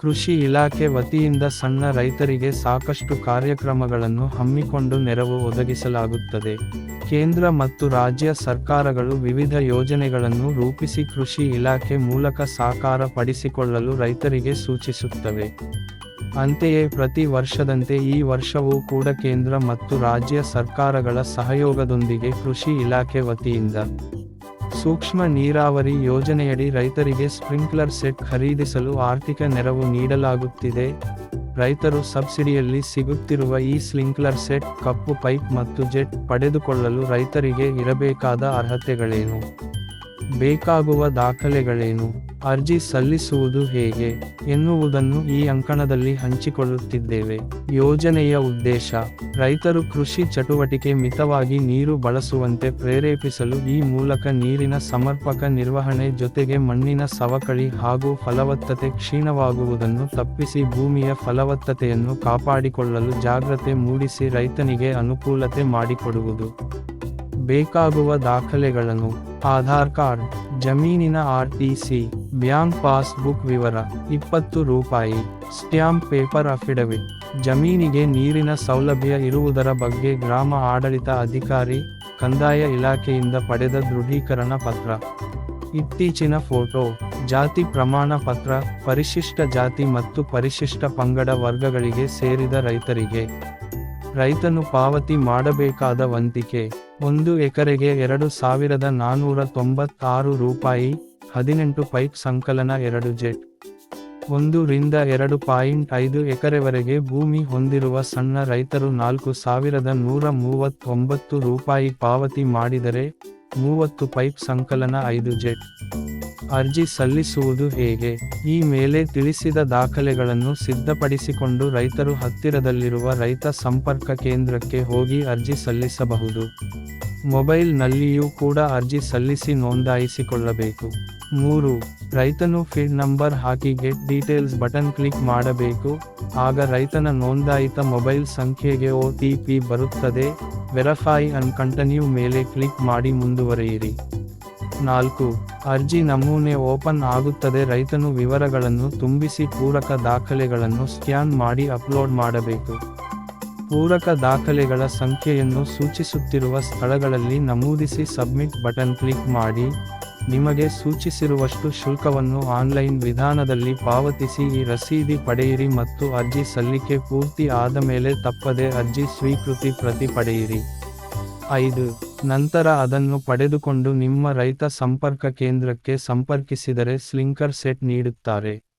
ಕೃಷಿ ಇಲಾಖೆ ವತಿಯಿಂದ ಸಣ್ಣ ರೈತರಿಗೆ ಸಾಕಷ್ಟು ಕಾರ್ಯಕ್ರಮಗಳನ್ನು ಹಮ್ಮಿಕೊಂಡು ನೆರವು ಒದಗಿಸಲಾಗುತ್ತದೆ. ಕೇಂದ್ರ ಮತ್ತು ರಾಜ್ಯ ಸರ್ಕಾರಗಳು ವಿವಿಧ ಯೋಜನೆಗಳನ್ನು ರೂಪಿಸಿ ಕೃಷಿ ಇಲಾಖೆ ಮೂಲಕ ಸಾಕಾರ ಪಡಿಸಿಕೊಳ್ಳಲು ರೈತರಿಗೆ ಸೂಚಿಸುತ್ತವೆ. ಅಂತೆಯೇ ಪ್ರತಿ ವರ್ಷದಂತೆ ಈ ವರ್ಷವೂ ಕೂಡ ಕೇಂದ್ರ ಮತ್ತು ರಾಜ್ಯ ಸರ್ಕಾರಗಳ ಸಹಯೋಗದೊಂದಿಗೆ ಕೃಷಿ ಇಲಾಖೆ ವತಿಯಿಂದ ಸೂಕ್ಷ್ಮ ನೀರಾವರಿ ಯೋಜನೆಯಡಿ ರೈತರಿಗೆ ಸ್ಪ್ರಿಂಕ್ಲರ್ ಸೆಟ್ ಖರೀದಿಸಲು ಆರ್ಥಿಕ ನೆರವು ನೀಡಲಾಗುತ್ತಿದೆ. ರೈತರು ಸಬ್ಸಿಡಿಯಲ್ಲಿ ಸಿಗುತ್ತಿರುವ ಈ ಸ್ಲಿಂಕ್ಲರ್ ಸೆಟ್, ಕಪ್ಪು ಪೈಪ್ ಮತ್ತು ಜೆಟ್ ಪಡೆದುಕೊಳ್ಳಲು ರೈತರಿಗೆ ಇರಬೇಕಾದ ಅರ್ಹತೆಗಳೇನು? ಬೇಕಾಗುವ ದಾಖಲೆಗಳೇನು? ಅರ್ಜಿ ಸಲ್ಲಿಸುವುದು ಹೇಗೆ ಎನ್ನುವುದನ್ನು ಈ ಅಂಕಣದಲ್ಲಿ ಹಂಚಿಕೊಳ್ಳುತ್ತಿದ್ದೇವೆ. ಯೋಜನೆಯ ಉದ್ದೇಶ, ರೈತರು ಕೃಷಿ ಚಟುವಟಿಕೆ ಮಿತವಾಗಿ ನೀರು ಬಳಸುವಂತೆ ಪ್ರೇರೇಪಿಸಲು ಈ ಮೂಲಕ ನೀರಿನ ಸಮರ್ಪಕ ನಿರ್ವಹಣೆ ಜೊತೆಗೆ ಮಣ್ಣಿನ ಸವಕಳಿ ಹಾಗೂ ಫಲವತ್ತತೆ ಕ್ಷೀಣವಾಗುವುದನ್ನು ತಪ್ಪಿಸಿ ಭೂಮಿಯ ಫಲವತ್ತತೆಯನ್ನು ಕಾಪಾಡಿಕೊಳ್ಳಲು ಜಾಗ್ರತೆ ಮೂಡಿಸಿ ರೈತನಿಗೆ ಅನುಕೂಲತೆ ಮಾಡಿಕೊಡುವುದು. ಬೇಕಾಗುವ ದಾಖಲೆಗಳನ್ನು, ಆಧಾರ್ ಕಾರ್ಡ್, ಜಮೀನಿನ ಆರ್ ಬ್ಯಾಂಕ್ ಪಾಸ್ಬುಕ್ ವಿವರ, ಇಪ್ಪತ್ತು ರೂಪಾಯಿ, ಸ್ಟ್ಯಾಂಪ್ ಪೇಪರ್ ಅಫಿಡವಿಟ್, ಜಮೀನಿಗೆ ನೀರಿನ ಸೌಲಭ್ಯ ಇರುವುದರ ಬಗ್ಗೆ ಗ್ರಾಮ ಆಡಳಿತ ಅಧಿಕಾರಿ, ಕಂದಾಯ ಇಲಾಖೆಯಿಂದ ಪಡೆದ ದೃಢೀಕರಣ ಪತ್ರ. ಇತ್ತೀಚಿನ ಫೋಟೋ, ಜಾತಿ ಪ್ರಮಾಣ ಪತ್ರ, ಪರಿಶಿಷ್ಟ ಜಾತಿ ಮತ್ತು ಪರಿಶಿಷ್ಟ ಪಂಗಡ ವರ್ಗಗಳಿಗೆ ಸೇರಿದ ರೈತರಿಗೆ. ರೈತನು ಪಾವತಿ ಮಾಡಬೇಕಾದ ವಂತಿಕೆ, ಒಂದು ಎಕರೆಗೆ ಎರಡು ಸಾವಿರದ ನಾನ್ನೂರ ತೊಂಬತ್ತಾರು ರೂಪಾಯಿ ಹದಿನೆಂಟು ಪೈಪ್ ಸಂಕಲನ ಎರಡು ಜೆಟ್. ಒಂದು ರಿಂದ ಎರಡು ಪಾಯಿಂಟ್ ಐದು ಎಕರೆವರೆಗೆ ಭೂಮಿ ಹೊಂದಿರುವ ಸಣ್ಣ ರೈತರು ನಾಲ್ಕು ಸಾವಿರದ ನೂರ ಮೂವತ್ತೊಂಬತ್ತು ರೂಪಾಯಿ ಪಾವತಿ ಮಾಡಿದರೆ ಮೂವತ್ತು ಪೈಪ್ ಸಂಕಲನ ಐದು ಜೆಟ್. ಅರ್ಜಿ ಸಲ್ಲಿಸುವುದು ಹೇಗೆ? ಈ ಮೇಲೆ ತಿಳಿಸಿದ ದಾಖಲೆಗಳನ್ನು ಸಿದ್ಧಪಡಿಸಿಕೊಂಡು ರೈತರು ಹತ್ತಿರದಲ್ಲಿರುವ ರೈತ ಸಂಪರ್ಕ ಕೇಂದ್ರಕ್ಕೆ ಹೋಗಿ ಅರ್ಜಿ ಸಲ್ಲಿಸಬಹುದು. ಮೊಬೈಲ್ನಲ್ಲಿಯೂ ಕೂಡ ಅರ್ಜಿ ಸಲ್ಲಿಸಿ ನೋಂದಾಯಿಸಿಕೊಳ್ಳಬೇಕು. ಮೂರು, ರೈತನು ಫೀಡ್ ನಂಬರ್ ಹಾಕಿ ಗೆಟ್ ಡೀಟೇಲ್ಸ್ ಬಟನ್ ಕ್ಲಿಕ್ ಮಾಡಬೇಕು. ಆಗ ರೈತನ ನೋಂದಾಯಿತ ಮೊಬೈಲ್ ಸಂಖ್ಯೆಗೆ ಒ ಟಿ ಪಿ ಬರುತ್ತದೆ. ವೆರಿಫೈ ಅಂಡ್ ಕಂಟಿನ್ಯೂ ಮೇಲೆ ಕ್ಲಿಕ್ ಮಾಡಿ ಮುಂದುವರೆಯಿರಿ. ನಾಲ್ಕು, ಅರ್ಜಿ ನಮೂನೆ ಓಪನ್ ಆಗುತ್ತದೆ. ರೈತನು ವಿವರಗಳನ್ನು ತುಂಬಿಸಿ ಪೂರಕ ದಾಖಲೆಗಳನ್ನು ಸ್ಕ್ಯಾನ್ ಮಾಡಿ ಅಪ್ಲೋಡ್ ಮಾಡಬೇಕು. ಪೂರಕ ದಾಖಲೆಗಳ ಸಂಖ್ಯೆಯನ್ನು ಸೂಚಿಸುತ್ತಿರುವ ಸ್ಥಳಗಳಲ್ಲಿ ನಮೂದಿಸಿ ಸಬ್ಮಿಟ್ ಬಟನ್ ಕ್ಲಿಕ್ ಮಾಡಿ. ನಿಮಗೆ ಸೂಚಿಸಿರುವಷ್ಟು ಶುಲ್ಕವನ್ನು ಆನ್ಲೈನ್ ವಿಧಾನದಲ್ಲಿ ಪಾವತಿಸಿ ಈ ರಸೀದಿ ಪಡೆಯಿರಿ ಮತ್ತು ಅರ್ಜಿ ಸಲ್ಲಿಕೆ ಪೂರ್ತಿ ಆದ ಮೇಲೆ ತಪ್ಪದೆ ಅರ್ಜಿ ಸ್ವೀಕೃತಿ ಪ್ರತಿ ಪಡೆಯಿರಿ. ಐದು. ನಂತರ ಅದನ್ನು ಪಡೆದುಕೊಂಡು ನಿಮ್ಮ ರೈತ ಸಂಪರ್ಕ ಕೇಂದ್ರಕ್ಕೆ ಸಂಪರ್ಕಿಸಿದರೆ ಸ್ಲಿಂಕರ್ ಸೆಟ್ ನೀಡುತ್ತಾರೆ.